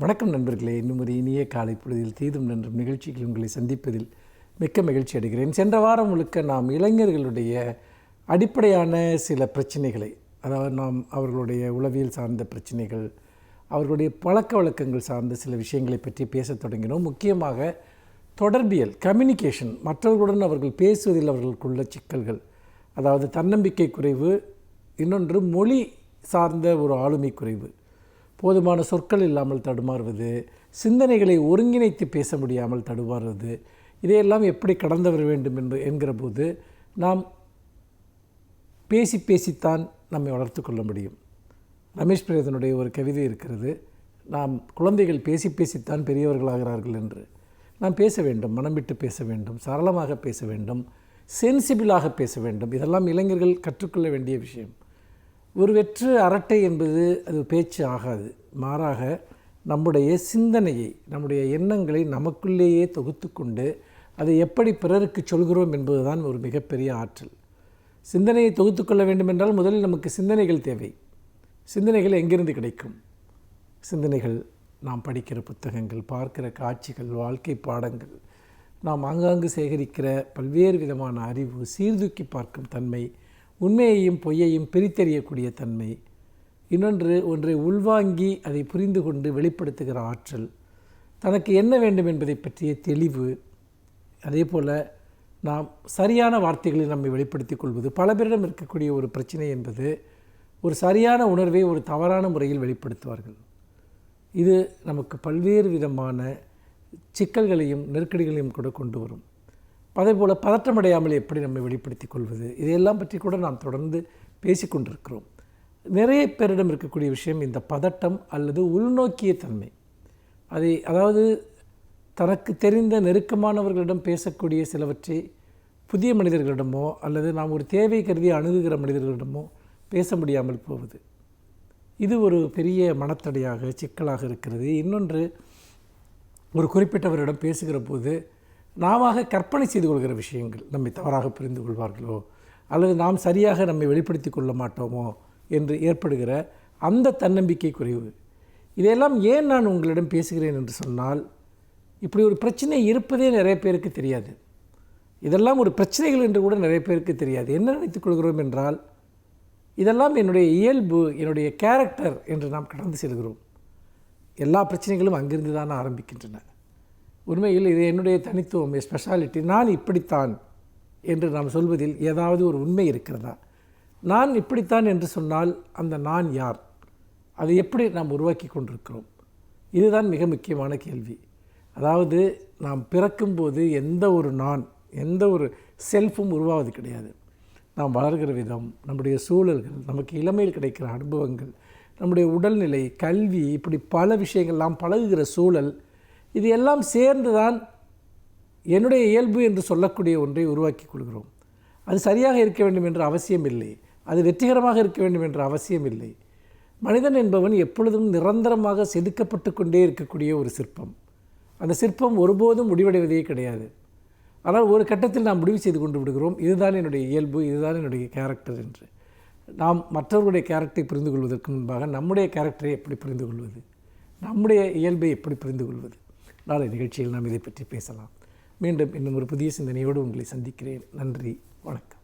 வணக்கம் நண்பர்களே. இன்னும் ஒரு இனிய காலை பொழுதில் தீதும் நன்றும் நிகழ்ச்சிகள் உங்களை சந்திப்பதில் மிக்க மகிழ்ச்சி அடைகிறேன். சென்ற வாரம் முழுக்க நாம் இளைஞர்களுடைய அடிப்படையான சில பிரச்சனைகளை அதாவது நாம் அவர்களுடைய உளவியல் சார்ந்த பிரச்சனைகள் அவர்களுடைய பழக்க வழக்கங்கள் சார்ந்த சில விஷயங்களை பற்றி பேசத் தொடங்கினோம். முக்கியமாக தொடர்பியல் கம்யூனிகேஷன் மற்றவர்களுடன் அவர்கள் பேசுவதில் அவர்களுக்குள்ள சிக்கல்கள் அதாவது தன்னம்பிக்கை குறைவு இன்னொன்று மொழி சார்ந்த ஒரு ஆளுமை குறைவு போதுமான சொற்கள் இல்லாமல் தடுமாறுவது சிந்தனைகளை ஒருங்கிணைத்து பேச முடியாமல் தடுமாறுவது இதையெல்லாம் எப்படி கடந்து வர வேண்டும் என்று என்கிற போது நாம் பேசி பேசித்தான் நம்மை வளர்த்து கொள்ள முடியும். ரமேஷ் பிரேதனுடைய ஒரு கவிதை இருக்கிறது. நாம் குழந்தைகள் பேசி பேசித்தான் பெரியவர்களாகிறார்கள் என்று. நாம் பேச வேண்டும் மனம் விட்டு பேச வேண்டும் சரளமாக பேச வேண்டும் சென்சிபிளாக பேச வேண்டும். இதெல்லாம் இளைஞர்கள் கற்றுக்கொள்ள வேண்டிய விஷயம். ஒரு வெற்று அரட்டை என்பது அது பேச்சு ஆகாது. மாறாக நம்முடைய சிந்தனையை நம்முடைய எண்ணங்களை நமக்குள்ளேயே தொகுத்து கொண்டு அதை எப்படி பிறருக்கு சொல்கிறோம் என்பதுதான் ஒரு மிகப்பெரிய ஆற்றல். சிந்தனையை தொகுத்து கொள்ள வேண்டுமென்றால் முதலில் நமக்கு சிந்தனைகள் தேவை. சிந்தனைகள் எங்கிருந்து கிடைக்கும்? சிந்தனைகள் நாம் படிக்கிற புத்தகங்கள் பார்க்கிற காட்சிகள் வாழ்க்கை பாடங்கள் நாம் ஆங்காங்கு சேகரிக்கிற பல்வேறு விதமான அறிவு சீர்தூக்கி பார்க்கும் தன்மை உண்மையையும் பொய்யையும் பிரித்தறியக்கூடிய தன்மை. இன்னொன்று ஒன்றை உள்வாங்கி அதை புரிந்து கொண்டு வெளிப்படுத்துகிற ஆற்றல். தனக்கு என்ன வேண்டும் என்பதை பற்றிய தெளிவு. அதே போல் நாம் சரியான வார்த்தைகளை நம்மை வெளிப்படுத்திக் கொள்வது பல பேரிடம் இருக்கக்கூடிய ஒரு பிரச்சனை என்பது ஒரு சரியான உணர்வை ஒரு தவறான முறையில் வெளிப்படுத்துவார்கள். இது நமக்கு பல்வேறு விதமான சிக்கல்களையும் நெருக்கடிகளையும் கூட கொண்டு வரும். அதே போல் பதற்றமடையாமல் எப்படி நம்மை வெளிப்படுத்தி கொள்வது? இதையெல்லாம் பற்றி கூட நாம் தொடர்ந்து பேசிக்கொண்டிருக்கிறோம் நிறைய பேரிடம் இருக்கக்கூடிய விஷயம் இந்த பதட்டம் அல்லது உள்நோக்கிய தன்மை. அதை அதாவது தனக்கு தெரிந்த நெருக்கமானவர்களிடம் பேசக்கூடிய சிலவற்றை புதிய மனிதர்களிடமோ அல்லது நாம் ஒரு தேவை கருதி அணுகுகிற மனிதர்களிடமோ பேச முடியாமல் போவது. இது ஒரு பெரிய மனத்தடையாக சிக்கலாக இருக்கிறது. இன்னொன்று ஒரு குறிப்பிட்டவரிடம் பேசுகிற போது நாம கற்பனை செய்து கொள்கிற விஷயங்கள் நம்மை தவறாக புரிந்து கொள்வார்களோ? அல்லது நாம் சரியாக நம்மை வெளிப்படுத்தி கொள்ள மாட்டோமோ? என்று ஏற்படுகிற அந்த தன்னம்பிக்கை குறைவு. இதையெல்லாம் ஏன் நான் உங்களிடம் பேசுகிறேன் என்று சொன்னால் இப்படி ஒரு பிரச்சனை இருப்பதே நிறைய பேருக்கு தெரியாது. இதெல்லாம் ஒரு பிரச்சனைகள் என்று கூட நிறைய பேருக்கு தெரியாது. என்ன நினைத்துக் கொள்கிறோம் என்றால் இதெல்லாம் என்னுடைய இயல்பு என்னுடைய கேரக்டர் என்று நாம் கடந்து செல்கிறோம். எல்லா பிரச்சனைகளும் அங்கிருந்து தான் ஆரம்பிக்கின்றன. உண்மையில் இது என்னுடைய தனித்துவம் ஸ்பெஷாலிட்டி நான் இப்படித்தான் என்று நாம் சொல்வதில் ஏதாவது ஒரு உண்மை இருக்கிறதா? நான் இப்படித்தான் என்று சொன்னால் அந்த நான் யார்? அதை எப்படி நாம் உருவாக்கி கொண்டிருக்கிறோம்? இதுதான் மிக முக்கியமான கேள்வி. அதாவது நாம் பிறக்கும்போது எந்த ஒரு நான் எந்த ஒரு செல்ஃபும் உருவாவது கிடையாது. நாம் வளர்கிற விதம் நம்முடைய சூழல்கள் நமக்கு இளமையில் கிடைக்கிற அனுபவங்கள் நம்முடைய உடல்நிலை கல்வி இப்படி பல விஷயங்கள் நாம் பழகுகிற சூழல் இது எல்லாம் சேர்ந்து தான் என்னுடைய இயல்பு என்று சொல்லக்கூடிய ஒன்றை உருவாக்கி கொள்கிறோம். அது சரியாக இருக்க வேண்டும் என்ற அவசியம் இல்லை. அது வெற்றிகரமாக இருக்க வேண்டும் என்ற அவசியம் இல்லை. மனிதன் என்பவன் எப்பொழுதும் நிரந்தரமாக செதுக்கப்பட்டு கொண்டே இருக்கக்கூடிய ஒரு சிற்பம். அந்த சிற்பம் ஒருபோதும் முடிவடைவதே கிடையாது. ஆனால் ஒரு கட்டத்தில் நாம் முடிவு செய்து கொண்டு விடுகிறோம் இதுதான் என்னுடைய இயல்பு இதுதான் என்னுடைய கேரக்டர் என்று. நாம் மற்றவர்களுடைய கேரக்டரை புரிந்து கொள்வதற்கு முன்பாக நம்முடைய கேரக்டரை எப்படி புரிந்து கொள்வது நம்முடைய இயல்பை எப்படி புரிந்து கொள்வது நாளை நிகழ்ச்சியில் நாம் இதை பற்றி பேசலாம். மீண்டும் இன்னும் ஒரு புதிய சிந்தனையோடு உங்களை சந்திக்கிறேன். நன்றி. வணக்கம்.